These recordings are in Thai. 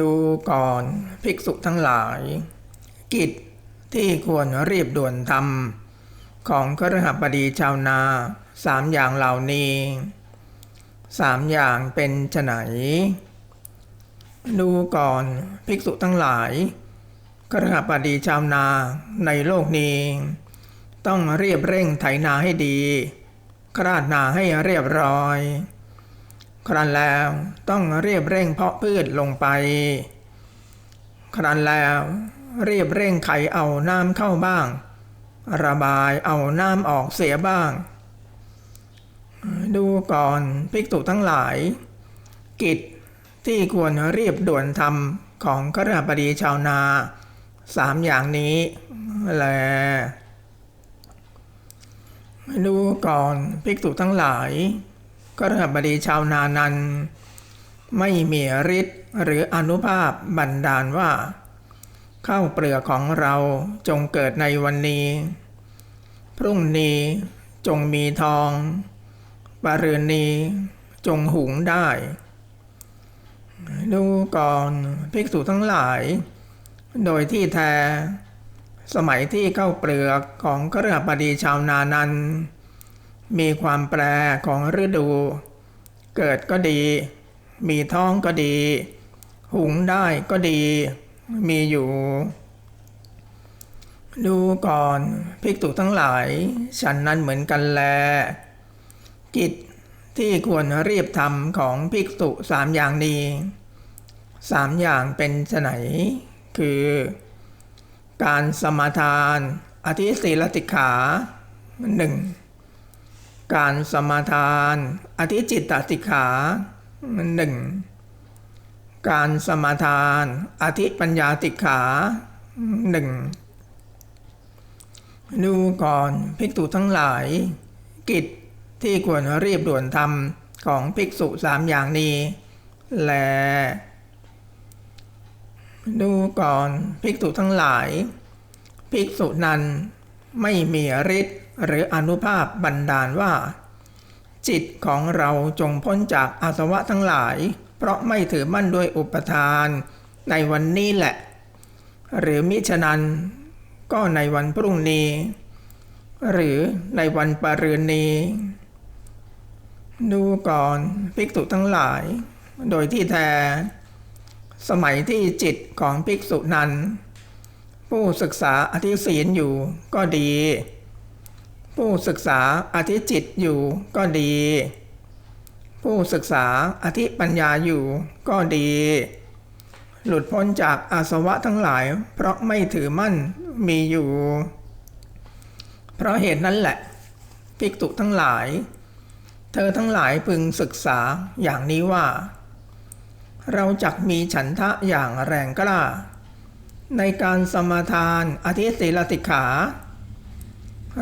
ดูก่อนภิกษุทั้งหลาย กิจที่ควรรีบด่วนทำของครหบดีชาวนาสามอย่างเหล่านี้สามอย่างเป็นไนดูก่อนภิกษุทั้งหลายครหบดีชาวนาในโลกนี้ ต้องเรียบเร่งไถนาให้ดีคราดนาให้เรียบร้อย ครั้นแล้วต้องเรียบเร่งเพาะพืชลงไป ครั้นแล้วเรียบเร่งไขเอาน้ำเข้าบ้าง ระบายเอาน้ำออกเสียบ้าง ดูก่อนภิกษุทั้งหลาย กิจที่ควรเรียบด่วนทำของครบดีชาวนาสามอย่างนี้แลดูก่อนภิกษุทั้งหลาย ก็รบดีชาวนานั้น ไม่มีฤทธิ์หรืออนุภาพบันดาลว่า ข้าวเปลือกของเราจงเกิดในวันนี้ พรุ่งนี้จงมีทองปรืนนี้จงหุงได้ดูก่อนภิกษุทั้งหลาย โดยที่แท้ สมัยที่เข้าเปลือกของกระบดีชาวนานั้น มีความแปรของฤดู เกิดก็ดี มีท้องก็ดี หุงได้ก็ดี มีอยู่ ดูก่อนภิกษุทั้งหลาย ฉันนั้นเหมือนกันแล กิจที่ควรรีบทำของภิกษุสามอย่างนี้สามอย่างเป็นไนคือ การสมาทาน อธิศีลติขาหนึ่ง การสมาทาน อธิจิตตติขาหนึ่งการสมาทาน อธิปัญญาติขาหนึ่งดูก่อนภิกษุทั้งหลาย กิจที่ควรรีบด่วนทำของภิกษุสามอย่างนี้ แล ดูก่อนภิกษุทั้งหลาย ภิกษุนั้นไม่มีฤทธิ์ หรืออนุภาพบันดาลว่า จิตของเราจงพ้นจากอาสวะทั้งหลาย เพราะไม่ถือมั่นด้วยอุปทาน ในวันนี้แหละ หรือมิฉะนั้นก็ในวันพรุ่งนี้ หรือในวันปรืนนี้ ดูก่อนภิกษุทั้งหลาย โดยที่แท้สมัยที่จิตของภิกษุนั้น ผู้ศึกษาอธิศีลอยู่ก็ดี ผู้ศึกษาอธิจิตอยู่ก็ดี ผู้ศึกษาอธิปัญญาอยู่ก็ดี หลุดพ้นจากอาสวะทั้งหลาย เพราะไม่ถือมั่นมีอยู่ เพราะเหตุนั้นแหละ ภิกษุทั้งหลาย เธอทั้งหลายพึงศึกษาอย่างนี้ว่า เราจักมีฉันทะอย่างแรงกล้า ในการสมาทานอธิศีลติขา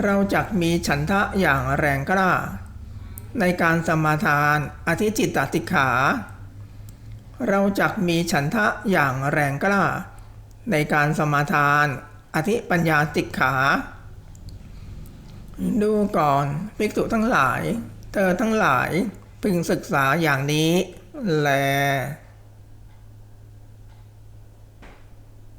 เราจักมีฉันทะอย่างแรงกล้า ในการสมาทานอธิจิตตติขา เราจักมีฉันทะอย่างแรงกล้า ในการสมาทานอธิปัญญาติขา ดูก่อนภิกษุทั้งหลาย เธอทั้งหลายพึงศึกษาอย่างนี้แล